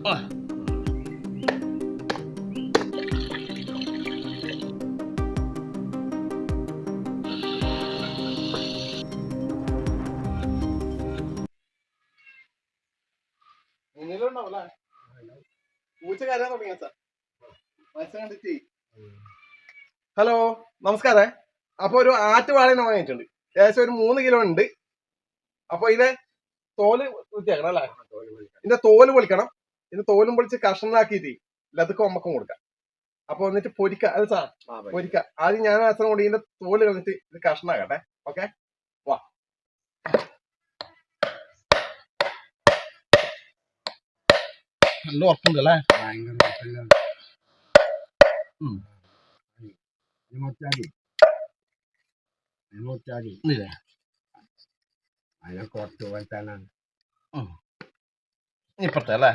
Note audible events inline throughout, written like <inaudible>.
കണ്ടിട്ട്. ഹലോ നമസ്കാരം. അപ്പൊ ഒരു ആറ്റുവാളിനെ വാങ്ങിയിട്ടുണ്ട്. ഏകദേശം ഒരു മൂന്ന് കിലോ ഉണ്ട്. അപ്പൊ ഇതിന്റെ തോൽ വൃത്തിയാക്കണം അല്ലേ? ഇതിന്റെ തോൽ പൊളിക്കണം. ഇതിന്റെ തോലും പൊളിച്ച് കഷ്ണങ്ങളാക്കിയിട്ട് ലതുക്കും അമ്മക്കും കൊടുക്കാം. അപ്പൊ എന്നിട്ട് പൊരിക്ക അത് സാ പൊരിക്ക. ആദ്യം ഞാൻ അച്ഛനും കൂടി ഇതിന്റെ തോൽ കളഞ്ഞിട്ട് ഇത് കഷ്ണാക്കട്ടെ. ഓക്കെ? വാ. നല്ല ഉറപ്പുണ്ട് അല്ലേ? ഭയങ്കര. ഇത്. ഇത്. അതിനെ കുറച്ച് പോലത്താണ് ഇപ്പുറത്തെ അല്ലേ?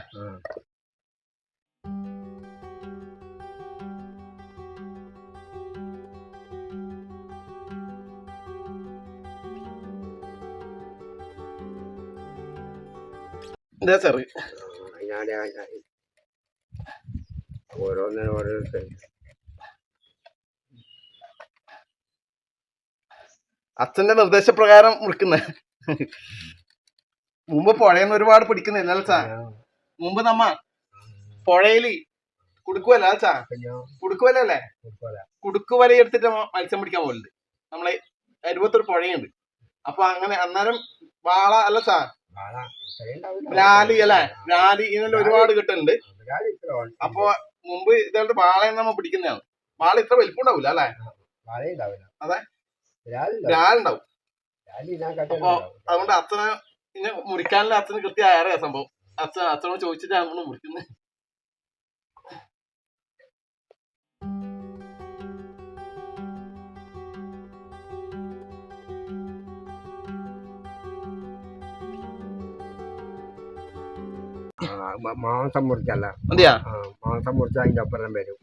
ഇതാ ഞാൻ ഓരോന്നിനും ഓരോരുത്തർ അച്ഛന്റെ നിർദ്ദേശപ്രകാരം മുറിക്കുന്ന. മുമ്പ് പുഴയെന്ന് ഒരുപാട് പിടിക്കുന്നില്ല അച്ഛാ മുമ്പ് നമ്മ പുഴയിൽ കുടുക്കുവല്ല അച്ഛാ കുടുക്കുവലല്ലേ കുടുക്കുവല. എടുത്തിട്ട് മത്സ്യം പിടിക്കാൻ പോലുണ്ട് നമ്മളെ അരുപത്തൊരു പുഴയുണ്ട്. അപ്പൊ അങ്ങനെ അന്നേരം വാള അല്ല സാ? രാലി അല്ലെ? രാലി. ഇതിനെല്ലാം ഒരുപാട് കിട്ടുന്നുണ്ട് അപ്പൊ മുമ്പ് ഇതായിട്ട് വാളയെന്ന് നമ്മ പിടിക്കുന്നതാണ്. വാള ഇത്ര വലിപ്പം ഉണ്ടാവില്ല അല്ലെ? അതെ. ബ്രാലുണ്ടാവും അപ്പൊ അതുകൊണ്ട് അച്ഛനെ ഇന്നെ മുറിക്കാനുള്ള അച്ഛന് കൃത്യം അറിയാം സംഭവം. അച്ഛൻ അച്ഛനോട് ചോദിച്ചിട്ടാണ് നമ്മൾ മുറിക്കുന്നത് മാംസം മുറിച്ചല്ല മാംസം മുറിച്ച അതിന്റെ അപ്പുറം വരും.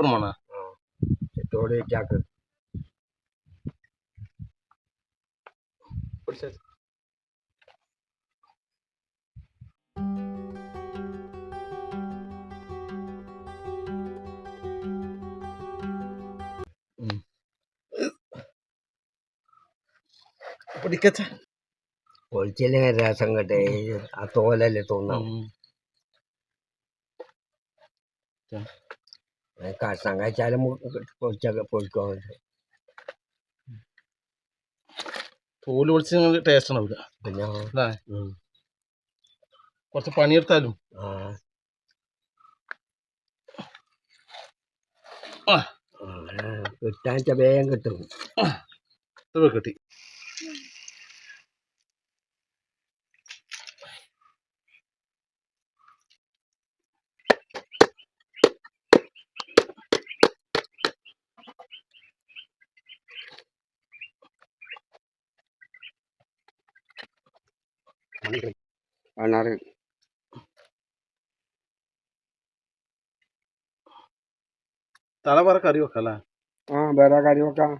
അപ്പുറം വേണോ തോട് വെച്ചാക്ക് പിടിക്കച്ച പൊളിച്ചില്ലേ രസം കേട്ടെ ആ തോലല്ലേ തോന്നാം പൊളിച്ചൊക്കെ പൊളിക്കോ തോൽ പൊളിച്ച് ടേസ്റ്റ് ഉണ്ടാവില്ല പിന്നെ. കുറച്ച് പണിയെടുത്താലും കിട്ടാൻ വേഗം കിട്ടും ഇത് കിട്ടി കാണാറ് തലവറ കറി വെക്കാം അല്ലേ ആ വേറെ കാര്യം വെക്കാം.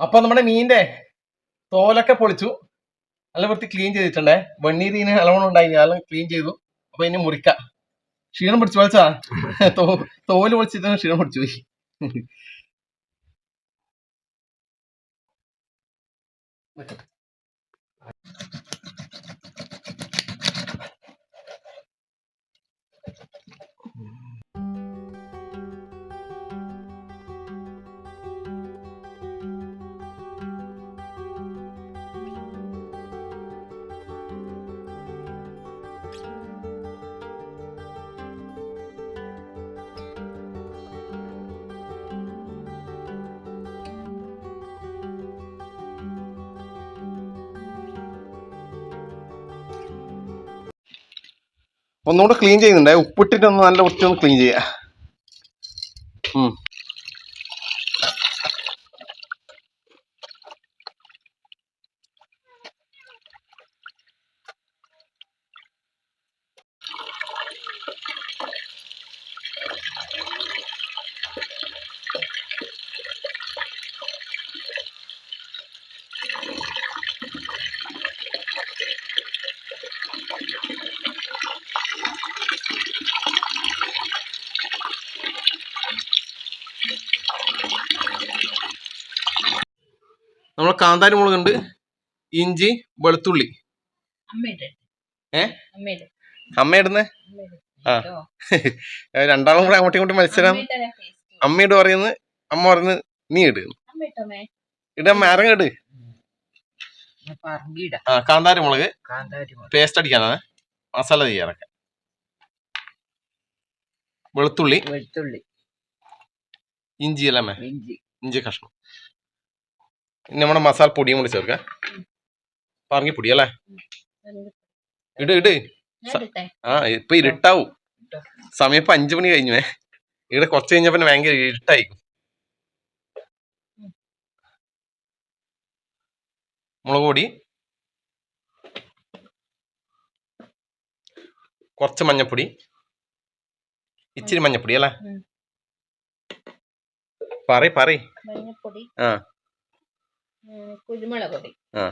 അപ്പൊ നമ്മുടെ മീനിന്റെ തോലൊക്കെ പൊളിച്ചു. നല്ല വൃത്തി ക്ലീൻ ചെയ്തിട്ടുണ്ടേ. വെണ്ണീരിന് നല്ലോണം ഉണ്ടായി ക്ലീൻ ചെയ്തു. അപ്പൊ ഇനി മുറിക്കാം. ക്ഷീണം പിടിച്ചു വലിച്ചാ തോൽ പൊളിച്ചിട്ട് ക്ഷീണം പിടിച്ചു പോയി. ഒന്നുകൂടെ ക്ലീൻ ചെയ്യുന്നുണ്ടേ. ഉപ്പിട്ടിട്ട് ഒന്ന് നല്ല വൃത്തി ഒന്ന് ക്ലീൻ ചെയ്യാം കാന്താരി മുളകുണ്ട് ഇഞ്ചി വെളുത്തുള്ളി. ഏ? അമ്മയുടെ. അമ്മ ഇടുന്നേ അമ്മയുടെ. ആ. <laughs> രണ്ടാളും കൂടെ അങ്ങോട്ടും ഇങ്ങോട്ടും മത്സരം. അമ്മയുടെ പറയുന്നു അമ്മ പറയുന്നു നീ ഇട്. ഇടമ്മ ആരങ്ങ ഇട്? ആ കാന്താരി മുളക്. കാന്താരി പേസ്റ്റ് അടിക്കാനാണ്. മസാല ചെയ്യാനൊക്കെ വെളുത്തുള്ളി. വെളുത്തുള്ളി. ഇഞ്ചി അല്ലേ ഇഞ്ചി. ഇഞ്ചി കഷ്ണം. നമ്മുടെ മസാല പൊടിയും കൂടി ചേർക്കാം. പറങ്ങി പൊടി അല്ലേ? ഇട് ഇട്. ആ ഇപ്പൊ ഇരുട്ടാവും. സമയം ഇപ്പൊ അഞ്ചു മണി കഴിഞ്ഞു ഇവിടെ കുറച്ച് കഴിഞ്ഞപ്പോ ഭയങ്കര ഇരുട്ടായിരിക്കും മുളക് പൊടി. കുറച്ച് മഞ്ഞപ്പൊടി. ഇച്ചിരി മഞ്ഞപ്പൊടി അല്ലേ? പറ മഞ്ഞപ്പൊടി. ആ. കുരുമുളക് പൊടി ആ.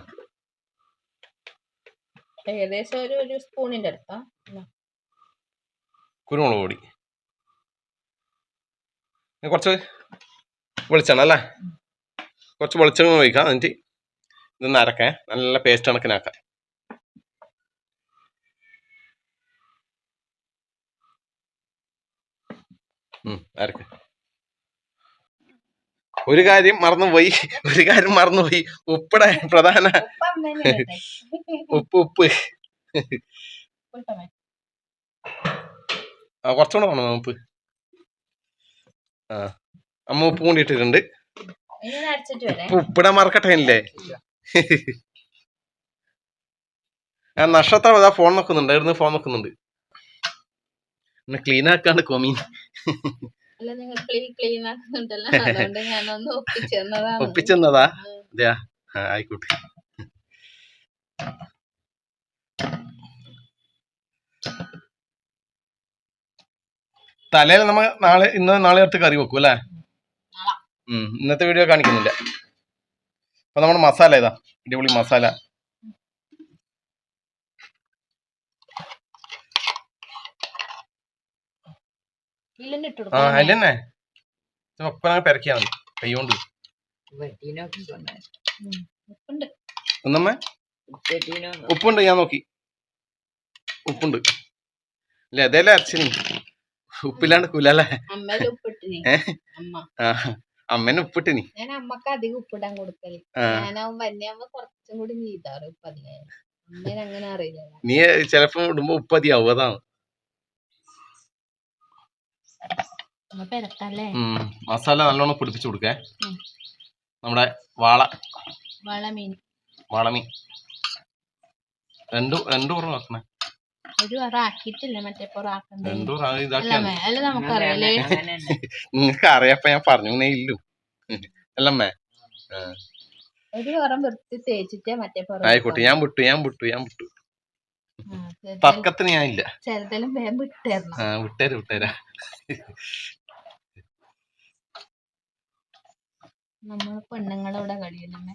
ഏകദേശം ഒരു ഒരു സ്പൂണിന്റെ അടുത്താ. കുരുമുളക് പൊടി കുറച്ച് വെളിച്ചെണ്ണ അല്ലേ? കുറച്ച് വെളിച്ചെണ്ണ ഒഴിക്കാം. എന്നിട്ട് ഇതൊന്ന് അരക്കേ. നല്ല പേസ്റ്റ് കണക്കിനാക്കാം. അരക്ക്. ഒരു കാര്യം മറന്നുപോയി ഒരു കാര്യം മറന്നുപോയി. ഉപ്പട പ്രധാന ഉപ്പ് ഉപ്പ്? ആ കുറച്ചുകൂടെ വേണം ഉപ്പ്. ആ അമ്മ ഉപ്പ് വരെ ഉപ്പ് ഉപ്പിടാൻ മറക്കട്ടെ അല്ലേ ആ നക്ഷത്രം അതാ ഫോൺ നോക്കുന്നുണ്ട്. അവിടുന്ന് ഫോൺ നോക്കുന്നുണ്ട്. ക്ലീൻ ആക്കാണ്ട് കൊമീൻ അല്ല നിങ്ങൾ ക്ലീൻ ക്ലീൻ ആക്കുന്നുണ്ടല്ലോ. അതുകൊണ്ട് ഞാനൊന്ന് ഒപ്പിച്ചെന്നതാണ്. ഒപ്പിച്ചെന്നതാ? അതെയാ? ആയിക്കോട്ടെ. തലയിൽ നമ്മ നാളെ ഇന്ന് നാളെ അടുത്ത് കറി വെക്കും അല്ലേ? ഇന്നത്തെ വീഡിയോ കാണിക്കുന്നില്ല. അപ്പൊ നമ്മുടെ മസാല ഇതാ അടിപൊളി മസാല. ആ പെരക്കിയാ മതി. കൈകൊണ്ട് ഉപ്പുണ്ട്. ഒന്നമ്മേ? വെട്ടീനോ ഉപ്പുണ്ട് ഞാൻ നോക്കി. ഉപ്പുണ്ട്. അല്ലേ അതേലെ അച്ഛന് ഉപ്പില്ലാണ്ട് കൂലല്ലേ? അമ്മേനെ ഉപ്പിട്ടിനി. ഞാൻ അമ്മയ്ക്ക് അധികം ഉപ്പിടാൻ കൊടുക്കൽ. ഞാനാവും കുറച്ചും കൂടി നീതാറ് ഉപ്പ് അധികം അങ്ങനെ അറിയില്ല നീ ചെലപ്പോ ഇടുമ്പോ ഉപ്പ് അധിയാവും അതാണ്. മസാല നല്ലോണം പിടിപ്പിച്ചു കൊടുക്കേ. നമ്മുടെ വാള. വളമീൻ. വാളമീൻ. രണ്ടു രണ്ടു കുറവ് ആക്കണേ. ഒരു പറ ആക്കിയിട്ടില്ല മറ്റേ ആക്കണ്ടേ? രണ്ടു കുറ അല്ല അല്ല നമുക്കറിയാലേ നിങ്ങക്ക് അറിയപ്പ ഞാൻ പറഞ്ഞു ഇല്ലു. അല്ലമ്മേ. ഒരു പുറം വൃത്തി തേച്ചിട്ടേ മറ്റേ പുറം ആയിക്കോട്ടെ ഞാൻ വിട്ടു ഞാൻ വിട്ടു ഞാൻ വിട്ടു. തർക്കത്തിന് ഞാൻ ഇല്ല വിട്ടേര വേഗം വിട്ടേരണം. ആ വിട്ടേരാ വിട്ടേരാ. നമ്മൾ പെണ്ണുങ്ങളോടെ കളിയല്ലേ.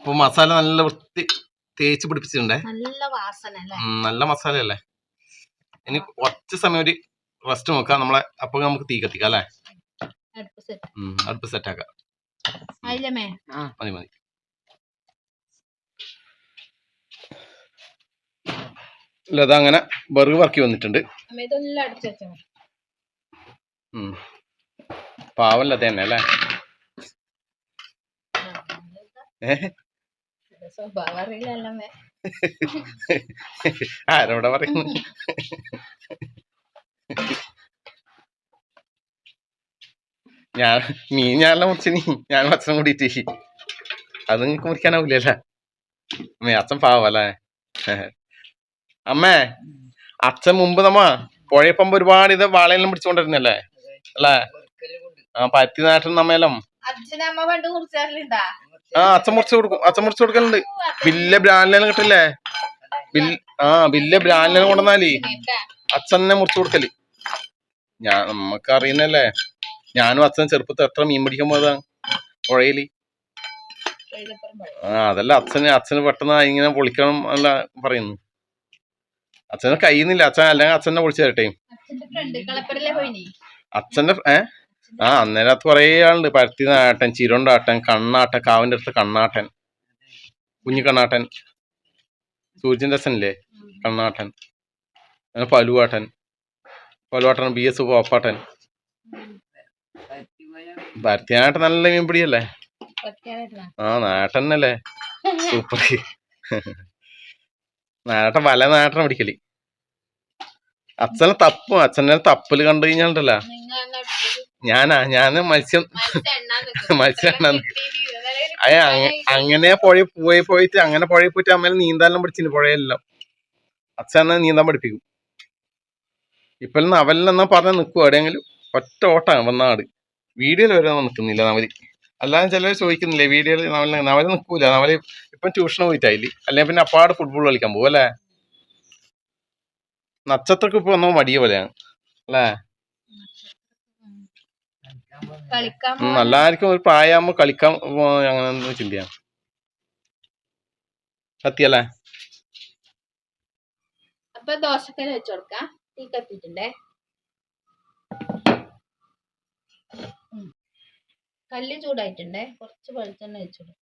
ഇപ്പൊ മസാല നല്ല വൃത്തി തേച്ച് പിടിപ്പിച്ചിട്ടുണ്ടേ? നല്ല വാസന നല്ല മസാല അല്ലേ ഇനി കുറച്ച് സമയം ഒരു റെസ്റ്റ് നോക്കാം. നമ്മളെ അപ്പൊ നമുക്ക് തീ കത്തിക്കാം അല്ലേ? അടുപ്പ് സെറ്റ് ആക്കാം. ആയില്ലമ്മേ മതി മതി ഇല്ല അതങ്ങനെ ബർഗ് വർക്കി വന്നിട്ടുണ്ട്. പാവം ലത തന്നെ അല്ലേ? ആരോടാ പറയുന്നു? <laughs> ഞാൻ മീൻ ഞാനെല്ലാം മുറിച്ചിനി ഞാൻ അച്ഛനും കൂടിയിട്ട് അത് നിങ്ങക്ക് മുറിക്കാനാവൂലല്ല? അമ്മേ അച്ഛൻ പാവല്ലേ? അമ്മേ അച്ഛൻ മുമ്പ് നമ്മ പുഴയപ്പം ഒരുപാട് ഇത് വാളയെല്ലാം പിടിച്ചുകൊണ്ടിരുന്നല്ലേ? അല്ലേ? ആ പരുത്തി നാട്ടിൽ നമ്മയെല്ലാം. ആ അച്ഛൻ മുറിച്ച് കൊടുക്കും അച്ഛൻ മുറിച്ച് കൊടുക്കലുണ്ട്. വലിയ ബ്രാൻഡിലെല്ലാം കിട്ടില്ലേ ആ വലിയ ബ്രാൻഡിലെല്ലാം കൊണ്ടുവന്നാലേ അച്ഛനെ മുറിച്ച് കൊടുക്കൽ. ഞാൻ നമുക്ക് അറിയുന്നല്ലേ ഞാനും അച്ഛൻ ചെറുപ്പത്തിൽ എത്ര മീൻ പിടിക്കാൻ പോയതാണ്? പുഴയിൽ. ആ അതല്ല അച്ഛന് അച്ഛന് പെട്ടെന്ന് ഇങ്ങനെ പൊളിക്കണം അല്ല പറയുന്നു. അച്ഛനെ കഴിയുന്നില്ല. അച്ഛൻ അല്ലെങ്കിൽ അച്ഛനെ വിളിച്ചു തരട്ടെ. അച്ഛന്റെ ഏ? ആ അന്നേരത്ത് കുറേ ആളുണ്ട്. പരുത്തി നാട്ടൻ ചിരുണ്ടാട്ടൻ കണ്ണാട്ടൻ കാവിന്റെ അടുത്ത് കണ്ണാട്ടൻ. കുഞ്ഞു കണ്ണാട്ടൻ. സൂര്യന്റെ അച്ഛനില്ലേ? കണ്ണാട്ടൻ. പലുവാട്ടൻ. പലുവാട്ടൻ ബി എസ് പോപ്പാട്ടൻ. ഭരത്തിനാട്ടൻ നല്ല മീൻ പിടിയല്ലേ ആ നാട്ടനല്ലേ സൂപ്പർ നാട്ടൻ വല നാട്ടൻ പിടിക്കൽ. അച്ഛനെ തപ്പും അച്ഛനെ തപ്പൽ കണ്ടു കഴിഞ്ഞാണ്ടല്ലോ എന്നാ എടുത്തത്? ഞാനാ ഞാൻ മത്സ്യം മത്സ്യം അയ. അങ്ങനെ പുഴയിൽ പോയി പോയിട്ട് അങ്ങനെ പുഴയിൽ പോയിട്ട് അമ്മേനെ നീന്താനെല്ലാം പഠിച്ചിന് പുഴയെല്ലാം അച്ഛനെ നീന്താൻ പഠിപ്പിക്കും. ഇപ്പൊ അവലെന്നാ പറഞ്ഞ നിൽക്കും എവിടെയെങ്കിലും? ഒറ്റ ഓട്ടാണ് വന്നാട് വീഡിയോയിൽ വരെ നിൽക്കുന്നില്ല നവലി. അല്ലാതെ ചിലർ ചോദിക്കുന്നില്ലേ വീഡിയോയിൽ നവല നവല നിൽക്കൂല. നവൽ ഇപ്പം ട്യൂഷന് പോയിട്ടായില്ല? അല്ലെങ്കിൽ പിന്നെ അപ്പാട് ഫുട്ബോൾ കളിക്കാൻ പോകും അല്ലേ? നക്ഷത്രക്ക് ഇപ്പൊ ഒന്നും മടിയ പോലെയാണ് അല്ലേ? എല്ലാവർക്കും ഒരു പ്രായമാകുമ്പോ കളിക്കാൻ അങ്ങനെ ചിന്തയാണ് സത്യല്ലേ അപ്പൊ ദോശക്കൽ വെച്ച് കൊടുക്കാം. തീ കത്തിട്ടുണ്ടേ. കല്ല് ചൂടായിട്ടുണ്ടേ. കുറച്ച് വെളിച്ചെണ്ണ വെച്ചിടും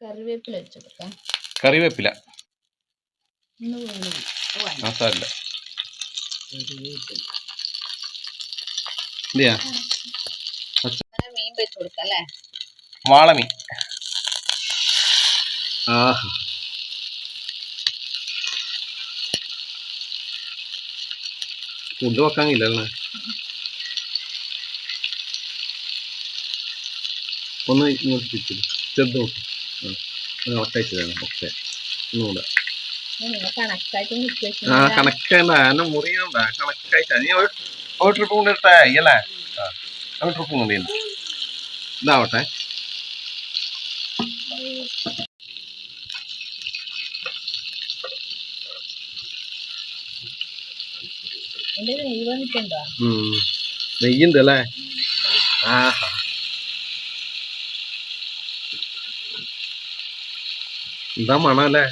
കറിവേപ്പില വെച്ച് കൊടുക്കാം കറിവേപ്പില. മീൻ വെച്ചു കൊടുക്കാം അല്ലേ വാളമീൻ. ആ ഫുഡ് വെക്കാനില്ലല്ലേ ഒന്ന് ഇങ്ങോട്ട് തിരിച്ചു ചെറുത് നോക്ക്. ഒട്ടയച്ചു തരണം ഒക്കെ ഒന്നുകൂടെ. ആ കണക്കണ്ട എന്നെ മുറിയണ്ട കണക്കായിട്ടാ നീ ഒരു ഒരു ട്രിപ്പ് കൊണ്ടിട്ടേ അല്ലേ? ആ ട്രിപ്പ് കൊണ്ടിരുന്നു ഇതാവട്ടെ എന്റെ നെയ്യ് വന്നിട്ടുണ്ടോ ഉം. നെയ്യുണ്ട് അല്ലേ ആ എന്താ മണം അല്ലേ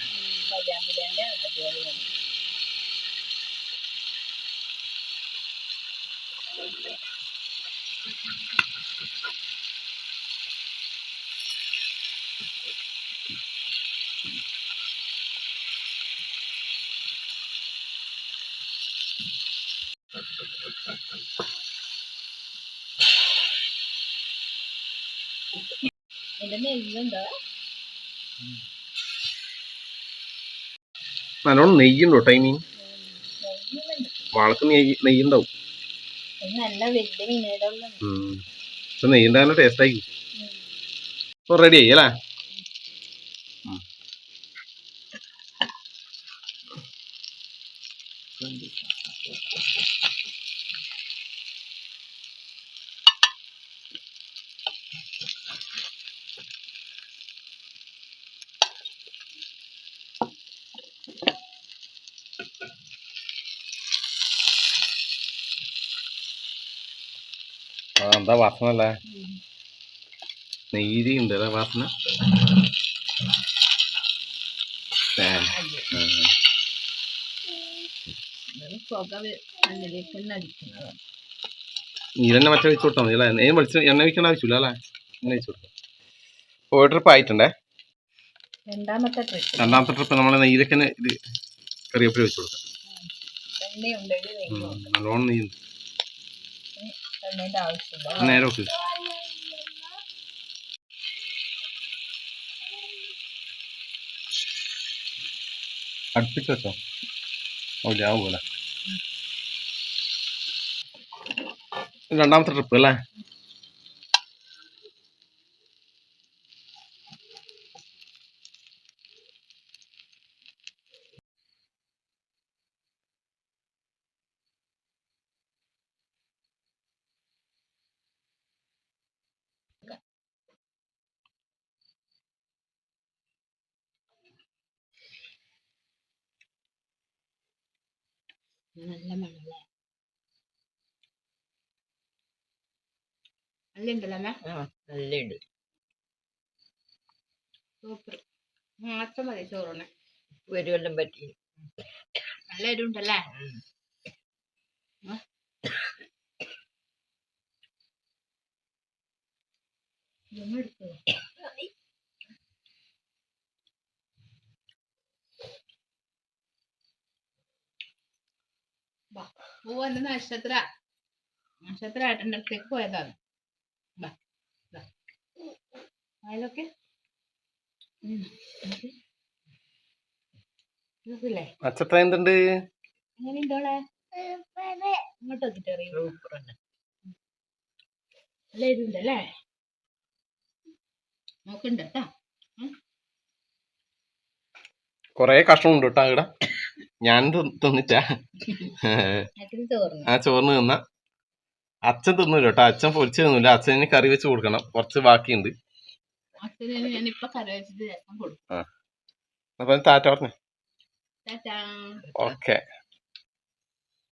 നല്ലോണം നെയ്യുണ്ടോ ടൈമിങ് വാളക്ക് നെയ്യ് നെയ്യുണ്ടാവും. നെയ്യുണ്ടാകുന്ന നല്ല വലിയ. പക്ഷെ ടേസ്റ്റ് ആയി ഇപ്പൊ റെഡി ആയി അല്ലേ ഉം. ആ എന്താ വാസന അല്ലേ? നെയ്യ് ഉണ്ട് അല്ലേ വാസന? ഏ, ആ. പുക കണ്ണിലേക്ക് തന്നെ അടിക്കുന്നത് നീ തന്നെ മറ്റേ വെച്ച് കൊടുത്താൽ മതി അല്ലേ? വെളിച്ച എണ്ണ വെക്കേണ്ട ആവശ്യമില്ല അല്ലേ? ഇങ്ങനെ വെച്ച് കൊടുക്കാം. ട്രിപ്പ് ആയിട്ടുണ്ടേ. രണ്ടാമത്തെ ട്രിപ്പ് രണ്ടാമത്തെ ട്രിപ്പ് നമ്മളെ നെയ്യിലൊക്കെ കറിവേപ്പില വെച്ച് കൊടുക്കാം. നല്ലോണം നെയ്യ് എണ്ണേന്റെ ആവശ്യമില്ല നേരെ വെക്ക് അടുപ്പിച്ച് വെച്ചോ ഓ ആവൂല രണ്ടാമത്തെ ട്രിപ്പ് അല്ലേ? നല്ല മണല്ലേ? നല്ല ഉണ്ടല്ലോ നല്ല സൂപ്പർ. മാത്രം മതി ചോറിന് ഒരു കൊല്ലം പറ്റി. നല്ല എരിവുണ്ടല്ലേ ഇതൊന്നും എടുത്തോ? ഓ എന്റെ നക്ഷത്ര. നക്ഷത്ര ഏട്ടന്റെ അടുത്തേക്ക് പോയതാണ് അതിലൊക്കെ ഇല്ലേ നക്ഷത്ര എന്തുണ്ട്? എങ്ങനെയുണ്ടോളെ ഇങ്ങോട്ട് നോക്കിട്ട് അറിയോ? നല്ല എരിവുണ്ടല്ലേ നോക്കണ്ട കേട്ടാ കൊറേ കഷ്ണം ഉണ്ട് കേട്ടോ ഇവിടെ. ഞാൻ തിന്നിട്ട. ആ ചോറിന് തിന്ന. അച്ഛൻ തിന്നൂല കേട്ടോ. അച്ഛൻ പൊരിച്ച് തിന്നൂല. അച്ഛന് കറി വെച്ച് കൊടുക്കണം. കുറച്ച് ബാക്കിയുണ്ട്. അപ്പൊ താറ്റ പറഞ്ഞേ. ഓക്കെ.